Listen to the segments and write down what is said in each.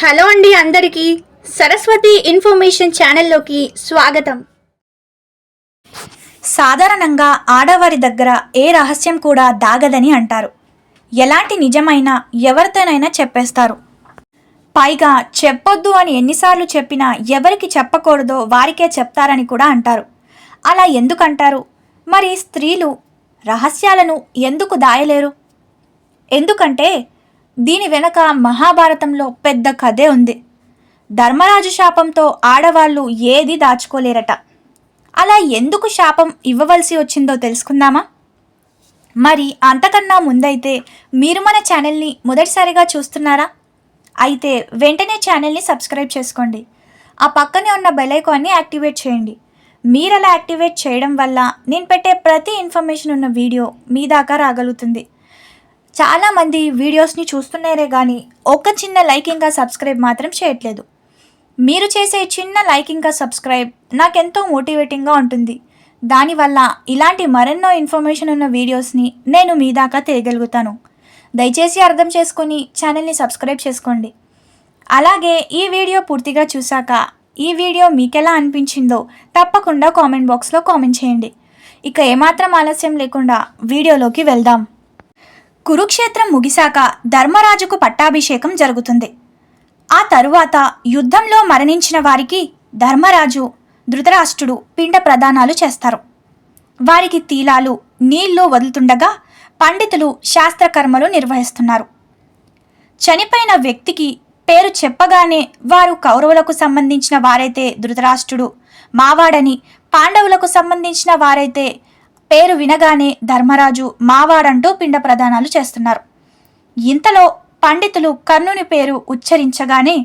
Hello అండి అందరికీ Saraswati information ఛానల్లోకి స్వాగతం. సాధారణంగా ఆడవారి దగ్గర ఏ రహస్యం కూడా దాగదని అంటారు. ఎలాంటి నిజమైనా ఎవరితోనైనా చెప్పేస్తారు. పైగా చెప్పొద్దు అని ఎన్నిసార్లు చెప్పినా ఎవరికి చెప్పకూడదో వారికే చెప్తారని కూడా అంటారు. అలా ఎందుకంటారు? మరి స్త్రీలు రహస్యాలను ఎందుకు దాయలేరు? ఎందుకంటే దీని వెనక మహాభారతంలో పెద్ద కథే ఉంది. ధర్మరాజు శాపంతో ఆడవాళ్ళు ఏది దాచుకోలేరట. అలా ఎందుకు శాపం ఇవ్వవలసి వచ్చిందో తెలుసుకుందామా? మరి అంతకన్నా ముందైతే మీరు మన ఛానల్ని మొదటిసారిగా చూస్తున్నారా? అయితే వెంటనే ఛానల్ని సబ్స్క్రైబ్ చేసుకోండి. ఆ పక్కనే ఉన్న బెల్ ఐకాన్ని యాక్టివేట్ చేయండి. మీరు అలా యాక్టివేట్ చేయడం వల్ల నేను పెట్టే ప్రతి ఇన్ఫర్మేషన్ ఉన్న వీడియో మీ దాకా రాగలుగుతుంది. చాలామంది వీడియోస్ని చూస్తున్నారే కానీ ఒక చిన్న లైక్ ఇంకా సబ్స్క్రైబ్ మాత్రం చేయట్లేదు. మీరు చేసే చిన్న లైక్ ఇంకా సబ్స్క్రైబ్ నాకెంతో మోటివేటింగ్గా ఉంటుంది. దానివల్ల ఇలాంటి మరెన్నో ఇన్ఫర్మేషన్ ఉన్న వీడియోస్ని నేను మీ దాకా తేయగలుగుతాను దయచేసి అర్థం చేసుకొని ఛానల్ని సబ్స్క్రైబ్ చేసుకోండి. అలాగే ఈ వీడియో పూర్తిగా చూశాక ఈ వీడియో మీకెలా అనిపించిందో తప్పకుండా కామెంట్ బాక్స్లో కామెంట్ చేయండి. ఇక ఏమాత్రం ఆలస్యం లేకుండా వీడియోలోకి వెళ్దాం. కురుక్షేత్రం ముగిశాక ధర్మరాజుకు పట్టాభిషేకం జరుగుతుంది. ఆ తరువాత యుద్ధంలో మరణించిన వారికి ధర్మరాజు ధృతరాష్ట్రుడు పిండ ప్రదానాలు చేస్తారు. వారికి తీలాలు నీళ్ళు వదులుతుండగా పండితులు శాస్త్రకర్మలు నిర్వహిస్తున్నారు. చనిపోయిన వ్యక్తికి పేరు చెప్పగానే వారు కౌరవులకు సంబంధించిన వారైతే ధృతరాష్ట్రుడు మావాడని పాండవులకు సంబంధించిన వారైతే పేరు వినగానే ధర్మరాజు మావాడంటూ పిండ ప్రదానాలు చేస్తున్నారు. ఇంతలో పండితులు కర్ణుని పేరు ఉచ్చరించగానే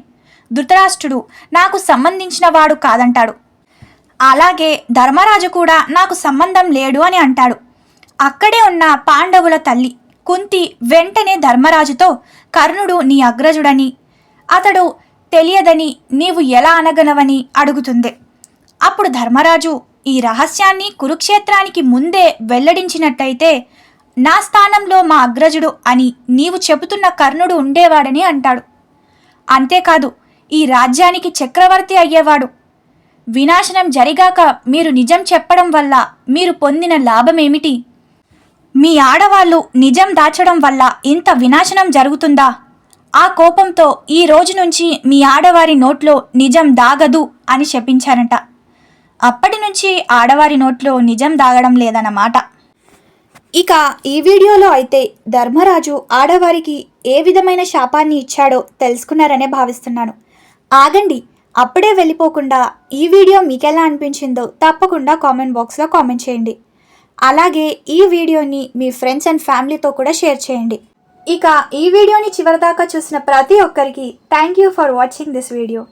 ధృతరాష్ట్రుడు నాకు సంబంధించిన వాడు కాదంటాడు. అలాగే ధర్మరాజు కూడా నాకు సంబంధం లేడు అని అంటాడు. అక్కడే ఉన్న పాండవుల తల్లి కుంతి వెంటనే ధర్మరాజుతో కర్ణుడు నీ అగ్రజుడని అతడు తెలియదని నీవు ఎలా అనగలవని అడుగుతుంది. అప్పుడు ధర్మరాజు ఈ రహస్యాన్ని కురుక్షేత్రానికి ముందే వెల్లడించినట్టయితే నా స్థానంలో మా అగ్రజుడు అని నీవు చెబుతున్న కర్ణుడు ఉండేవాడని అంటాడు. అంతేకాదు ఈ రాజ్యానికి చక్రవర్తి అయ్యేవాడు. వినాశనం జరిగాక మీరు నిజం చెప్పడం వల్ల మీరు పొందిన లాభమేమిటి? మీ ఆడవాళ్ళు నిజం దాచడం వల్ల ఇంత వినాశనం జరుగుతుందా? ఆ కోపంతో ఈ రోజు నుంచి మీ ఆడవారి నోట్లో నిజం దాగదు అని శపించారంట. అప్పటి నుంచి ఆడవారి నోట్లో నిజం దాగడం లేదన్నమాట. ఇక ఈ వీడియోలో అయితే ధర్మరాజు ఆడవారికి ఏ విధమైన శాపాన్ని ఇచ్చాడో తెలుసుకున్నారనే భావిస్తున్నాను. ఆగండి అప్పుడే వెళ్ళిపోకుండా ఈ వీడియో మీకెలా అనిపించిందో తప్పకుండా కామెంట్ బాక్స్లో కామెంట్ చేయండి. అలాగే ఈ వీడియోని మీ ఫ్రెండ్స్ అండ్ ఫ్యామిలీతో కూడా షేర్ చేయండి. ఇక ఈ వీడియోని చివరిదాకా చూసిన ప్రతి ఒక్కరికి thank you for watching this video.